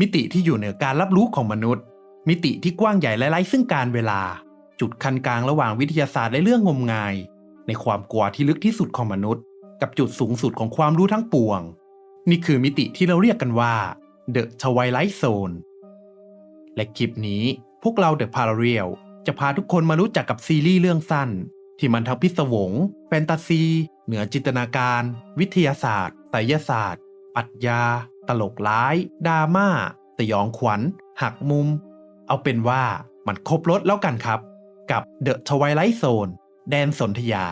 มิติที่อยู่เหนือการรับรู้ของมนุษย์ มิติที่กว้างใหญ่และไร้ซึ่งการเวลา จุดคันกลางระหว่างวิทยาศาสตร์และเรื่องงมงาย ในความกลัวที่ลึกที่สุดของมนุษย์ กับจุดสูงสุดของความรู้ทั้งปวง นี่คือมิติที่เราเรียกกันว่า The Twilight Zone และคลิปนี้พวกเรา The Parallel จะพาทุกคนมารู้จักกับซีรีส์เรื่องสั้น ที่มันทั้งพิศวง แฟนตาซี เหนือจินตนาการ วิทยาศาสตร์ไสยศาสตร์ปรัชญา ตลกร้ายดราม่าสยองขวัญ หักมุม เอาเป็นว่ามันครบรถแล้วกันครับ กับ The Twilight Zone แดนสนธยา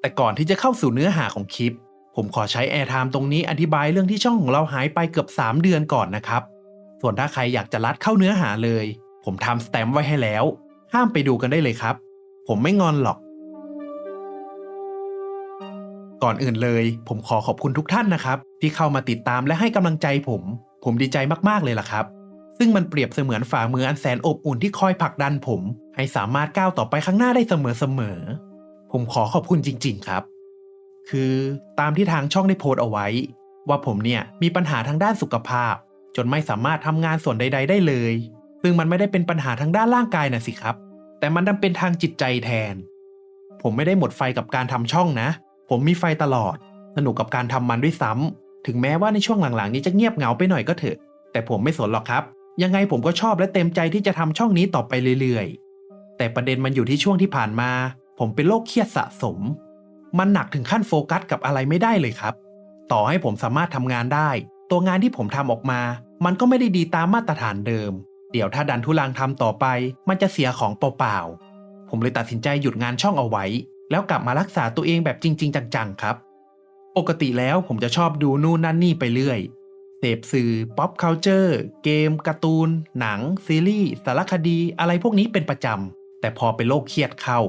แต่ก่อนที่จะเข้าสู่เนื้อหาของคลิป ผมขอใช้แอร์ไทม์ตรงนี้อธิบายเรื่องที่ช่องของเราหายไปเกือบ 3 เดือนก่อนนะครับ ส่วนถ้าใครอยากจะลัดเข้าเนื้อหาเลย ผมทำสแตมป์ไว้ให้แล้วห้ามไปดูกันได้เลยครับ ผมไม่งอนหรอก ก่อนอื่นเลย ผมขอขอบคุณทุกท่านนะครับ ที่เข้ามาติดตามและให้กำลังใจผม ผมดีใจมากๆเลยล่ะครับ ซึ่งมันเปรียบเสมือนฝ่ามืออันแสนอบอุ่นที่คอยผลักดันผม ให้สามารถก้าวต่อไปข้างหน้าได้เสมอๆผมขอขอบคุณจริง ๆ ครับ คือตามที่ทางช่องได้โพสต์เอาไว้ ว่าผมเนี่ยมีปัญหาทางด้านสุขภาพ จนไม่สามารถทำงานส่วนใด ๆ ได้เลย ซึ่งมันไม่ได้เป็นปัญหาทางด้านร่างกายนะสิครับ แต่มันดันเป็นทางจิตใจแทน ผมไม่ได้หมดไฟกับการทำช่องนะ ผมมีไฟตลอด สนุกกับการทำมันด้วยซ้ำถึงแม้ว่าในช่วงหลังๆ นี้จะเงียบเหงาไปหน่อยก็เถอะ แต่ผมไม่สนหรอกครับ ยังไงผมก็ชอบและเต็มใจที่จะทำช่องนี้ต่อไปเรื่อยๆ แต่ประเด็นมันอยู่ที่ช่วงที่ผ่านมา ผมเป็นโรคเครียดสะสม มันหนักถึงขั้นโฟกัสกับอะไรไม่ได้เลยครับ ต่อให้ผมสามารถทำงานได้ ตัวงานที่ผมทำออกมา มันก็ไม่ได้ดีตามมาตรฐานเดิม เดี๋ยวถ้าดันทุลังทำต่อไป มันจะเสียของเปล่าๆ ผมเลยตัดสินใจหยุดงานช่องเอาไว้ แล้วกลับมารักษาตัวเองแบบจริง ๆ จังๆ ครับ ปกติแล้วผมจะชอบดูนู่นนั่นนี่ไปเรื่อยเสพสื่อป๊อปเคาเจอร์เกมการ์ตูน หนัง ซีรีส์ สารคดี อะไรพวกนี้เป็นประจำ แต่พอเป็นโรคเครียดเข้า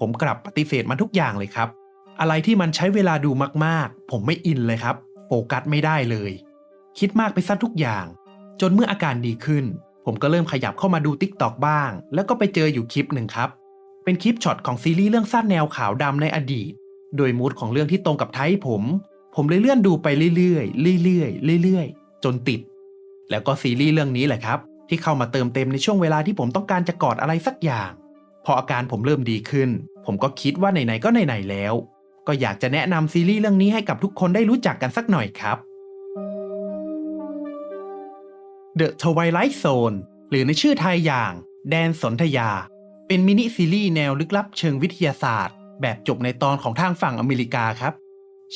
ผมกลับปฏิเสธมันทุกอย่างเลยครับ อะไรที่มันใช้เวลาดูมากๆ ผมไม่อินเลยครับ โฟกัสไม่ได้เลย คิดมากไปซะทุกอย่าง จนเมื่ออาการดีขึ้น ผมก็เริ่มขยับเข้ามาดู t ิ k t o k บ้าง แล้วก็ไปเจออยู่คลิปหนึ่งครับ เป็นคลิปช็อตของซีรีส์เรื่องสั้นแนวขาวดำในอดีต โดยมูดของเรื่องที่ตรงกับไทป์ผม ผมเลยเลื่อนดูไปเรื่อยๆเรื่อยๆเรื่อยๆ จนติด แล้วก็ซีรีส์เรื่องนี้แหละครับ ที่เข้ามาเติมเต็มในช่วงเวลาที่ผมต้องการจะกอดอะไรสักอย่าง พออาการผมเริ่มดีขึ้น ผมก็คิดว่าไหนๆก็ไหนๆแล้ว ก็อยากจะแนะนำซีรีส์เรื่องนี้ให้กับทุกคนได้รู้จักกันสักหน่อยครับ The Twilight Zone หรือในชื่อไทยอย่าง แดนสนธยา เป็นมินิซีรีส์แนวลึกลับเชิงวิทยาศาสตร์ แบบจบในตอนของทางฝั่งอเมริกาครับ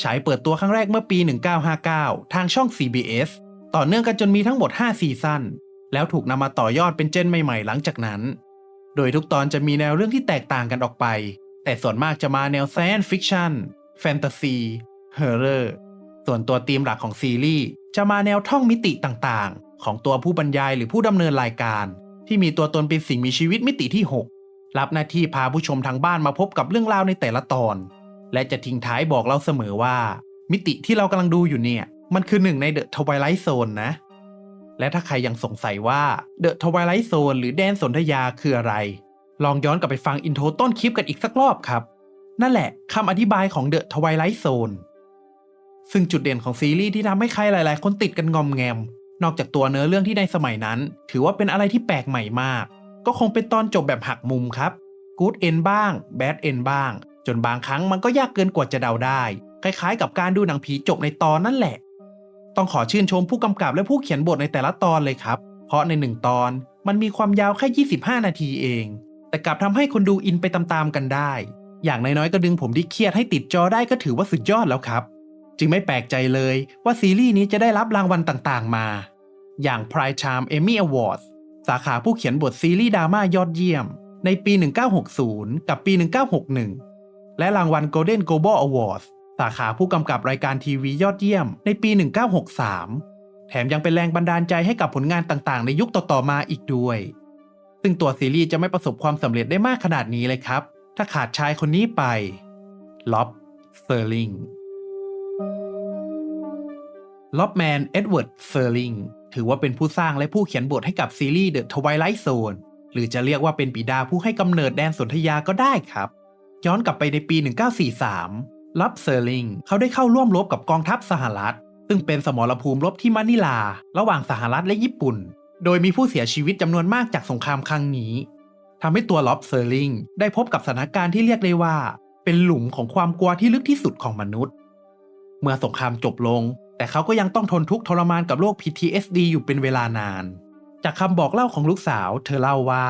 ฉายเปิดตัวครั้งแรกเมื่อปี 1959 ทางช่อง CBS ต่อเนื่องกันจนมีทั้งหมด 5 ซีซั่น แล้วถูกนำมาต่อยอดเป็นเจนใหม่ๆ หลังจากนั้น โดยทุกตอนจะมีแนวเรื่องที่แตกต่างกันออกไป แต่ส่วนมากจะมาแนว Science Fiction แฟนตาซี Horror ส่วนตัวธีมหลักของซีรีส์จะมาแนวท่องมิติต่างๆ ของตัวผู้บรรยายหรือผู้ดำเนินรายการ ที่มีตัวตนเป็นสิ่งมีชีวิตมิติที่ 6 รับหน้าที่พาผู้ชมทางบ้านมาพบกับเรื่องราวในแต่ละตอน และจะทิ้งท้ายบอกเราเสมอว่า มิติที่เรากำลังดูอยู่เนี่ย มันคือหนึ่งใน The Twilight Zone นะ และถ้าใครยังสงสัยว่า The Twilight Zone หรือแดนสนธยาคืออะไร ลองย้อนกลับไปฟังอินโทรต้นคลิปกันอีกสักรอบครับ นั่นแหละคำอธิบายของ The Twilight Zone ซึ่งจุดเด่นของซีรีส์ที่ทำให้ใครหลาย ๆ คนติดกันงอมแงม นอกจากตัวเนื้อเรื่องที่ในสมัยนั้น ถือว่าเป็นอะไรที่แปลกใหม่มาก ก็คงเป็นตอนจบแบบหักมุมครับ Good End บ้าง Bad End บ้าง จนบางครั้งมันก็ยากเกินกว่าจะเดาได้ คล้าย ๆ กับการดูหนังผีจบในตอนนั่นแหละ ต้องขอชื่นชมผู้กำกับและผู้เขียนบทในแต่ละตอนเลยครับ เพราะในหนึ่งตอนมันมีความยาวแค่ 25 นาทีเอง แต่กลับทำให้คนดูอินไปตามๆกันได้ อย่างน้อยๆก็ดึงผมที่เครียดให้ติดจอได้ก็ถือว่าสุดยอดแล้วครับ จึงไม่แปลกใจเลยว่าซีรีส์นี้จะได้รับรางวัลต่างๆมา อย่าง Prime Time Emmy Awards สาขาผู้เขียนบทซีรีส์ดราม่ายอดเยี่ยม ในปี 1960 กับปี 1961 และรางวัล Golden Globe Awards สาขาผู้กำกับรายการทีวียอดเยี่ยม ในปี 1963 แถมยังเป็นแรงบันดาลใจให้กับผลงานต่างๆ ในยุคต่อๆมาอีกด้วย ซึ่งตัวซีรีส์จะไม่ประสบความสำเร็จได้มากขนาดนี้เลยครับ ถ้าขาดชายคนนี้ไปล็อบเซอร์ลิงล็อบแมนเอ็ดเวิร์ดเซอร์ลิงถือว่าเป็นผู้สร้างและผู้เขียนบทให้กับซีรีส์ The Twilight Zone หรือจะเรียกว่าเป็นบิดาผู้ให้กำเนิดแดนสนธยาก็ได้ครับ ย้อนกลับไปในปี 1943ลับเซอร์ลิงเขาได้เข้าร่วมรบกับกองทัพสหรัฐ ซึ่งเป็นสมรภูมิรบที่มะนิลา ระหว่างสหรัฐและญี่ปุ่น โดยมีผู้เสียชีวิตจำนวนมากจากสงครามครั้งนี้ทำให้ตัวล็อบเซอร์ลิงได้พบกับสถานการณ์ที่เรียกได้ว่า เป็นหลุมของความกลัวที่ลึกที่สุดของมนุษย์ เมื่อสงครามจบลง แต่เขาก็ยังต้องทนทุกข์ทรมานกับโรค PTSD อยู่เป็นเวลานาน จากคำบอกเล่าของลูกสาว เธอเล่าว่า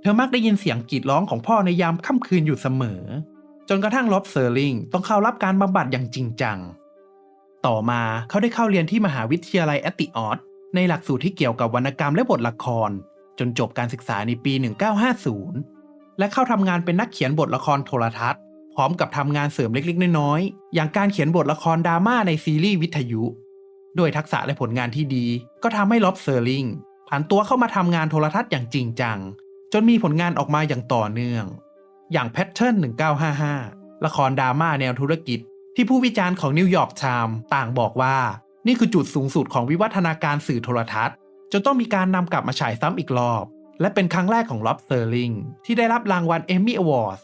เธอมักได้ยินเสียงกรีดร้องของพ่อในยามค่ำคืนอยู่เสมอ จนกระทั่งล็อบเซอร์ลิงต้องเข้ารับการบำบัดอย่างจริงจัง ต่อมาเขาได้เข้าเรียนที่มหาวิทยาลัยแอตติออส ในหลักสูตรที่เกี่ยวกับวรรณกรรมและบทละคร จนจบการศึกษาในปี 1950 และเข้าทำงานเป็นนักเขียนบทละครโทรทัศน์ พร้อมกับทำงานเสริมเล็กๆ น้อยๆ อย่างการเขียนบทละครดราม่าในซีรีส์วิทยุ โดยทักษะและผลงานที่ดี ก็ทำให้ล็อบเซอร์ลิงผ่านตัวเข้ามาทำงานโทรทัศน์อย่างจริงจัง จนมีผลงานออกมาอย่างต่อเนื่อง อย่างแพทเทิร์น1955 ละครดราม่าแนวธุรกิจที่ผู้วิจารณ์ของนิวยอร์กไทม์ต่างบอกว่า นี่คือจุดสูงสุดของวิวัฒนาการสื่อโทรทัศน์ จนต้องมีการนำกลับมาฉายซ้ำอีกรอบ และเป็นครั้งแรกของล็อบเซอร์ลิงที่ได้รับรางวัลเอมมี่อวอร์ด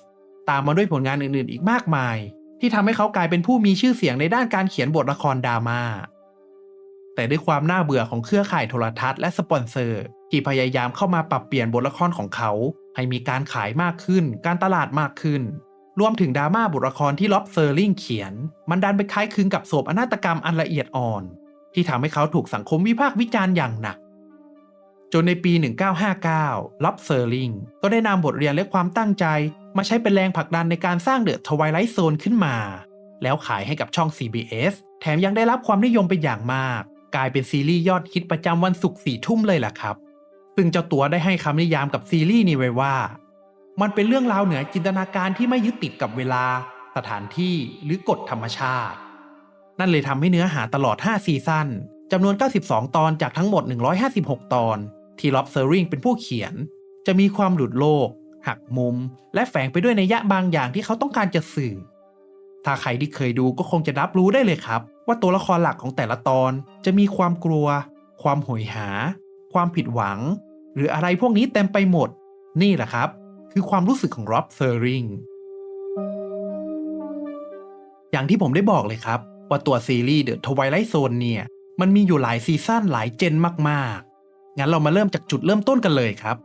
ตามมาด้วยผลงานอื่นๆ อีกมากมาย ที่ทำให้เขากลายเป็นผู้มีชื่อเสียงในด้านการเขียนบทละครดราม่าแต่ด้วยความน่าเบื่อของเครือข่ายโทรทัศน์และสปอนเซอร์ ที่พยายามเข้ามาปรับเปลี่ยนบทละครของเขา ให้มีการขายมากขึ้น การตลาดมากขึ้น รวมถึงดราม่าบทละครที่ล็อบเซอร์ลิงเขียน มันดันไปคล้ายคลึงกับโศกอนาตกรรมอันละเอียดอ่อน ที่ทำให้เขาถูกสังคมวิพากษ์วิจารณ์อย่างหนัก จนในปี 1959 ล็อบเซอร์ลิงก็ได้นำบทเรียนและความตั้งใจ มาใช้เป็นแรงผลักดันในการสร้างเดอะทวายไลท์โซนขึ้นมา แล้วขายให้กับช่อง CBS แถมยังได้รับความนิยมเป็นอย่างมาก กลายเป็นซีรีส์ยอดฮิตประจำวันศุกร์สี่ทุ่มเลยล่ะครับ ซึ่งเจ้าตัวได้ให้คำนิยามกับซีรีส์นี้ไว้ว่า มันเป็นเรื่องราวเหนือจินตนาการที่ไม่ยึดติดกับเวลา สถานที่หรือกฎธรรมชาติ นั่นเลยทำให้เนื้อหาตลอด 5 ซีซั่นจำนวน 92 ตอนจากทั้งหมด 156 ตอน ที่ล็อบเซอริงเป็นผู้เขียน จะมีความหลุดโลก หักมุม และแฝงไปด้วยในยยะบางอย่างที่เขาต้องการจะสื่อ ถ้าใครที่เคยดูก็คงจะรับรู้ได้เลยครับ ว่าตัวละครหลักของแต่ละตอนจะมีความกลัว ความโหยหา ความผิดหวัง หรืออะไรพวกนี้เต็มไปหมด นี่แหละครับ คือความรู้สึกของร็อบเซอริงอย่างที่ผมได้บอกเลยครับ ว่าตัวซีรีส์ The Twilight Zone เนี่ย มันมีอยู่หลายซีซั่นหลายเจนมากๆ งั้นเรามาเริ่มจากจุดเริ่มต้นกันเลยครับ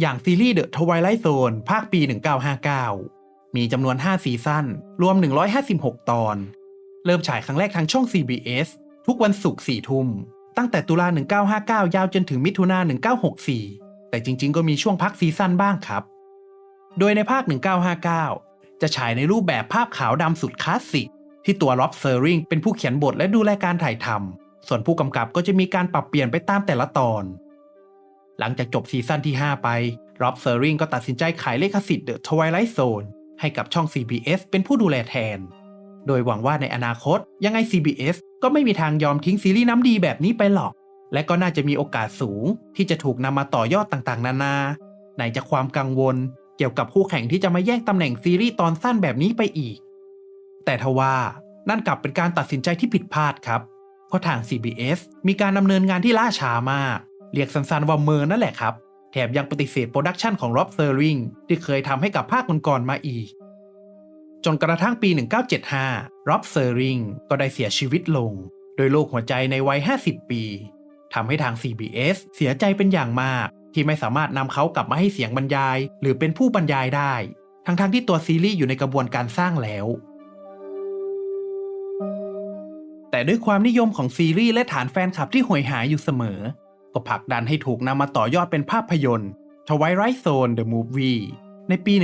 อย่างซีรีส์ The Twilight Zone ภาคปี 1959 มีจำนวน 5 ซีซั่นรวม 156 ตอน เริ่มฉายครั้งแรกทางช่อง CBS ทุกวันศุกร์4ทุ่ม ตั้งแต่ตุลา 1959 ยาวจนถึงมิถุนา 1964 แต่จริงๆ ก็มีช่วงพักซีซั่นบ้างครับ โดยในภาค 1959 จะฉายในรูปแบบภาพขาวดำสุดคลาสสิกที่ตัวล็อบเซอร์ริงเป็นผู้เขียนบทและดูแลการถ่ายทำ ส่วนผู้กำกับก็จะมีการปรับเปลี่ยนไปตามแต่ละตอน หลังจากจบซีซั่นที่ 5 ไปร็อบเซอร์ริงก็ตัดสินใจขายเลขสิทธิ์ The Twilight Zone ให้กับช่อง CBS เป็นผู้ดูแลแทน โดยหวังว่าในอนาคตยังไง CBS ก็ไม่มีทางยอมทิ้งซีรีส์น้ำดีแบบนี้ไปหรอก และก็น่าจะมีโอกาสสูงที่จะถูกนำมาต่อยอดต่างๆ นานา ไหนจากความกังวล เกี่ยวกับคู่แข่งที่จะมาแย่งตำแหน่งซีรีส์ตอนสั้นแบบนี้ไปอีก แต่ทว่านั่นกลับเป็นการตัดสินใจที่ผิดพลาดครับ เพราะทาง CBS มีการดำเนินงานที่ล่าช้ามาก เรียกสั้นๆว่าเมอร์นั่นแหละครับ แถมยังปฏิเสธโปรดักชันของ Rob Serling ที่เคยทำให้กับภาคก่อนๆมาอีก จนกระทั่งปี 1975 Rob Serling ก็ได้เสียชีวิตลง โดยโรคหัวใจในวัย 50 ปีทำให้ทาง CBS เสียใจเป็นอย่างมาก ที่ไม่สามารถนำเขากลับมาให้เสียงบรรยาย หรือเป็นผู้บรรยายได้ ทั้งๆทที่ตัวซีรีส์อยู่ในกระบวนการสร้างแล้ว แต่ด้วยความนิยมของซีรีส์และฐานแฟนคลับที่ห่วยหายอยู่เสมอ ก็ผลักดันให้ถูกนำมาต่อยอดเป็นภาพยนตร์ Twilight Zone The Movie ในปี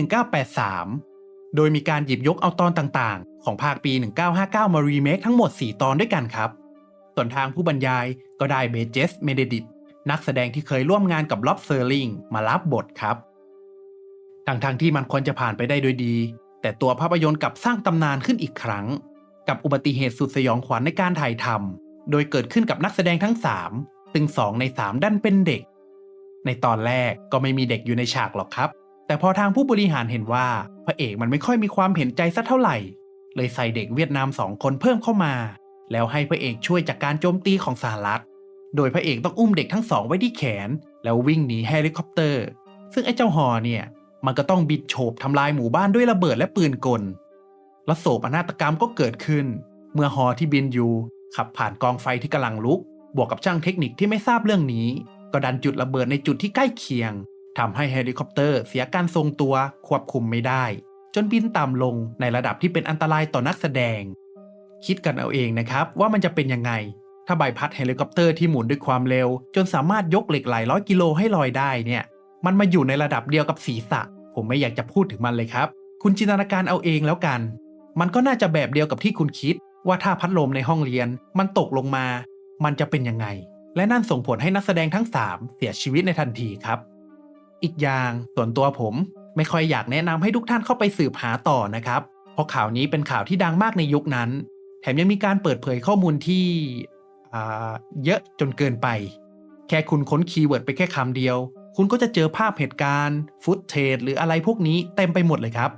1983 โดยมีการหยิบยกเอาตอนต่างๆ ของภาคปี 1959 มารีเมคทั้งหมด 4 ตอนด้วยกันครับ ส่วนทางผู้บรรยายก็ได้เบเจส เมเดดิต นักแสดงที่เคยร่วมงานกับล็อบเซอร์ลิงมารับบทครับทั้งๆทที่มันควรจะผ่านไปได้โดยดี แต่ตัวภาพยนตร์กลับสร้างตำนานขึ้นอีกครั้ง กับอุบัติเหตุสุดสยองขวัญในการถ่ายทำโดยเกิดขึ้นกับนักแสดงทั้ง3ซึ่งสองใน3ดันเป็นเด็ก ในตอนแรกก็ไม่มีเด็กอยู่ในฉากหรอกครับ แต่พอทางผู้บริหารเห็นว่าพระเอกมันไม่ค่อยมีความเห็นใจสักเท่าไหร่ เลยใส่เด็กเวียดนามสองคนเพิ่มเข้ามา แล้วให้พระเอกช่วยจากการโจมตีของสหรัฐ โดยพระเอกต้องอุ้มเด็กทั้งสองไว้ที่แขน แล้ววิ่งหนีเฮลิคอปเตอร์ ซึ่งไอ้เจ้าฮอเนี่ย มันก็ต้องบิดโฉบทำลายหมู่บ้านด้วยระเบิดและปืนกล และโศกนาฏกรรมก็เกิดขึ้น เมื่อฮอที่บินอยู่ ขับผ่านกองไฟที่กำลังลุก บวกกับช่างเทคนิคที่ไม่ทราบเรื่องนี้ ก็ดันจุดระเบิดในจุดที่ใกล้เคียงทำให้เฮลิคอปเตอร์เสียการทรงตัวควบคุมไม่ได้ จนบินต่ำลงในระดับที่เป็นอันตรายต่อนักแสดง คิดกันเอาเองนะครับว่ามันจะเป็นยังไง ถ้าใบพัดเฮลิคอปเตอร์ที่หมุนด้วยความเร็ว จนสามารถยกเหล็กหลายร้อยกิโลให้ลอยได้เนี่ย มันมาอยู่ในระดับเดียวกับศีรษะ ผมไม่อยากจะพูดถึงมันเลยครับ คุณจินตนาการเอาเองแล้วกัน มันก็น่าจะแบบเดียวกับที่คุณคิด ว่าถ้าพัดลมในห้องเรียน มันตกลงมา มันจะเป็นยังไง และนั่นส่งผลให้นักแสดงทั้ง 3 เสียชีวิตในทันทีครับ อีกอย่างส่วนตัวผมไม่ค่อยอยากแนะนำให้ทุกท่านเข้าไปสืบหาต่อนะครับ เพราะข่าวนี้เป็นข่าวที่ดังมากในยุคนั้น แถมยังมีการเปิดเผยข้อมูลที่ เยอะจนเกินไป แค่คุณค้นคีย์เวิร์ดไปแค่คำเดียว คุณก็จะเจอภาพเหตุการณ์ฟุตเทจหรืออะไรพวกนี้เต็มไปหมดเลยครับ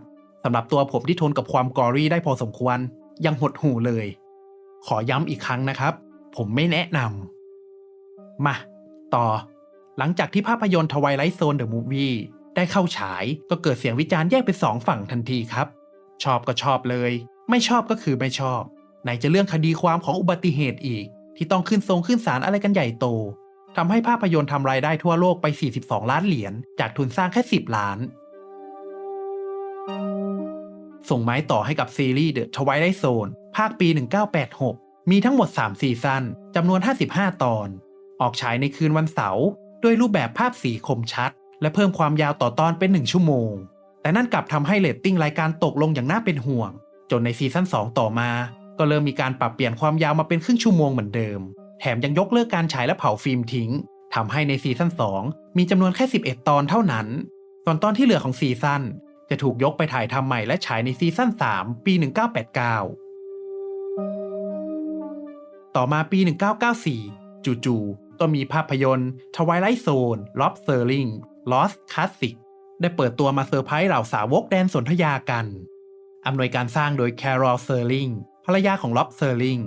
สำหรับตัวผมที่ทนกับความกอรี่ได้พอสมควร ยังหดหูเลย ขอย้ำอีกครั้งนะครับ ผมไม่แนะนำมาต่อ หลังจากที่ภาพยนตร์ Twilight Zone The Movie ได้เข้าฉายก็เกิดเสียงวิจารณ์แยกเป็นสองฝั่งทันทีครับ ชอบก็ชอบเลย ไม่ชอบก็คือไม่ชอบ ไหนจะเรื่องคดีความของอุบัติเหตุอีก ที่ต้องขึ้นทรงขึ้นศาลอะไรกันใหญ่โตทำให้ภาพยนตร์ทำรายได้ทั่วโลกไป 42 ล้านเหรียญจากทุนสร้างแค่ 10 ล้าน ส่งไม้ต่อให้กับซีรีส์ The Twilight Zone ภาคปี 1986 มีทั้งหมด 3 ซีซั่นจำนวน 55 ตอน ออกฉายในคืนวันเสาร์ด้วยรูปแบบภาพสีคมชัด และเพิ่มความยาวต่อตอนเป็น 1 ชั่วโมง แต่นั่นกลับทำให้เรตติ้งรายการตกลงอย่างน่าเป็นห่วง จนในซีซั่น2 ต่อมา ก็เริ่มมีการปรับเปลี่ยนความยาวมาเป็นครึ่งชั่วโมงเหมือนเดิม แถมยังยกเลิกการฉายและเผาฟิล์มทิ้งทำให้ในซีซั่น2 มีจำนวนแค่ 11 ตอนเท่านั้น ส่วนตอนที่เหลือของซีซั่นจะถูกยกไปถ่ายทำใหม่และฉายในซีซั่น3 ปี 1989 ต่อมาปี 1994 จู่ๆก็มีภาพยนตร์ Twilight Zone Lost Sterling Lost Classic ได้เปิดตัวมาเซอร์ไพรส์เหล่าสาวกแดนสนธยากัน อำนวยการสร้างโดย Carol Serling รรยาของ Rob Serling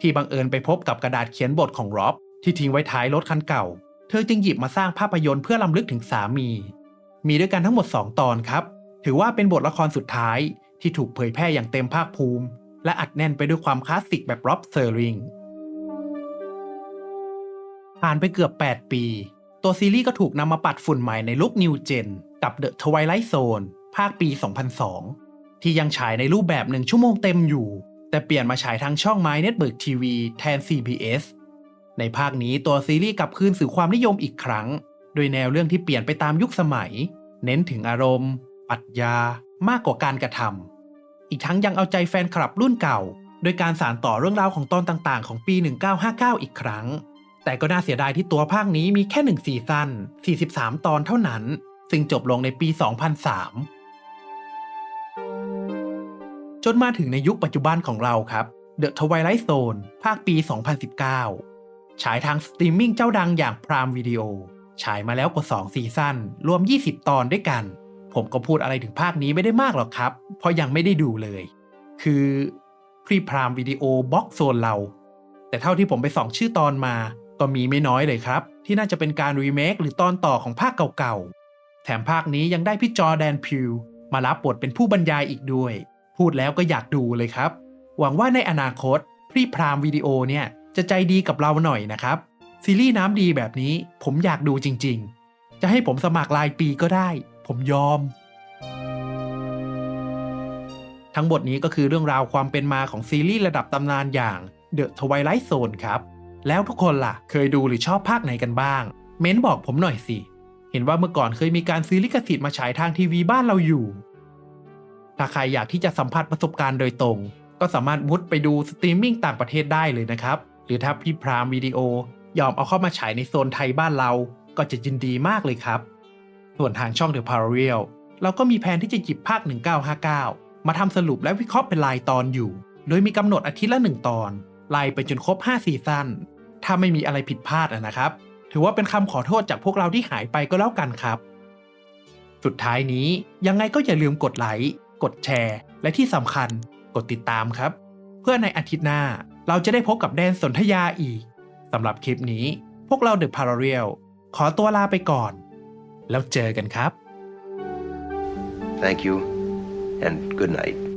ที่บังเอิญไปพบกับกระดาษเขียนบทของ Rob ที่ทิ้งไว้ท้ายรถคันเก่า เธอจึงหยิบมาสร้างภาพยนตร์เพื่อลำลึกถึงสามี มีด้วยกันทั้งหมด 2 ตอนครับ ถือว่าเป็นบทละครสุดท้ายที่ถูกเผยแพร่อย่างเต็มภาคภูมิ และอัดแน่นไปด้วยความคลาสสิกแบบ Rob Serling ผ่านไปเกือบ 8 ปี ตัวซีรีส์ก็ถูกนำมาปัดฝุ่นใหม่ในลุค New Gen กับ The Twilight Zone ภาคปี 2002 ที่ยังฉายในรูปแบบหนึ่งชั่วโมงเต็มอยู่ แต่เปลี่ยนมาฉายทางช่อง My Network TV แทน CBS ในภาคนี้ตัวซีรีส์กลับคืนสู่ความนิยมอีกครั้ง โดยแนวเรื่องที่เปลี่ยนไปตามยุคสมัย เน้นถึงอารมณ์ปรัชญามากกว่าการกระทำอีกทั้งยังเอาใจแฟนคลับรุ่นเก่า โดยการสานต่อเรื่องราวของตอนต่างๆ ของปี 1959 อีกครั้ง แต่ก็น่าเสียดายที่ตัวภาคนี้มีแค่หนึ่งซีซั่น43 ตอนเท่านั้น ซึ่งจบลงในปี 2003 จนมาถึงในยุคปัจจุบันของเราครับ The Twilight Zone ภาคปี 2019 ฉายทางสตรีมมิ่งเจ้าดังอย่าง Prime Video ฉายมาแล้วกว่า 2 ซีซั่นรวม 20 ตอนด้วยกัน ผมก็พูดอะไรถึงภาคนี้ไม่ได้มากหรอกครับ เพราะยังไม่ได้ดูเลย คือพรีพรามวิดีโอบล็อกโซนเรา แต่เท่าที่ผมไปส่องชื่อตอนมา ก็มีไม่น้อยเลยครับ ที่น่าจะเป็นการรีเมคหรือตอนต่อของภาคเก่าๆ แถมภาคนี้ยังได้พี่จอแดนพิวมารับบทเป็นผู้บรรยายอีกด้วย พูดแล้วก็อยากดูเลยครับ หวังว่าในอนาคตพรีพรามวิดีโอเนี่ยจะใจดีกับเราหน่อยนะครับ ซีรีส์น้ำดีแบบนี้ผมอยากดูจริง ๆ จะให้ผมสมัครรายปีก็ได้ ผมยอม ทั้งหมดนี้ก็คือเรื่องราวความเป็นมาของซีรีส์ระดับตำนานอย่าง The Twilight Zone ครับ แล้วทุกคนล่ะ เคยดูหรือชอบภาคไหนกันบ้าง เม้นบอกผมหน่อยสิ เห็นว่าเมื่อก่อนเคยมีการซื้อลิขสิทธิ์มาฉายทางทีวีบ้านเราอยู่ ถ้าใครอยากที่จะสัมผัสประสบการณ์โดยตรง ก็สามารถมุดไปดูสตรีมมิ่งต่างประเทศได้เลยนะครับ หรือถ้าพี่พรามวิดีโอยอมเอาเข้ามาฉายในโซนไทยบ้านเรา ก็จะยินดีมากเลยครับ ส่วนทางช่อง The Parallel เราก็มีแผนที่จะหยิบภาค 1959 มาทำสรุปและวิเคราะห์เป็นรายตอนอยู่ โดยมีกำหนดอาทิตย์ละหนึ่งตอน ไล่ไปจนครบ 5 ซีซั่น ถ้าไม่มีอะไรผิดพลาดนะครับ ถือว่าเป็นคำขอโทษจากพวกเราที่หายไปก็แล้วกันครับ สุดท้ายนี้ยังไงก็อย่าลืมกดไลค์ กดแชร์ และที่สำคัญกดติดตามครับ เพื่อในอาทิตย์หน้าเราจะได้พบกับแดนสนธยาอีกสำหรับคลิปนี้ พวกเราเดอะพาราเรียลขอตัวลาไปก่อน แล้วเจอกันครับ Thank you and good night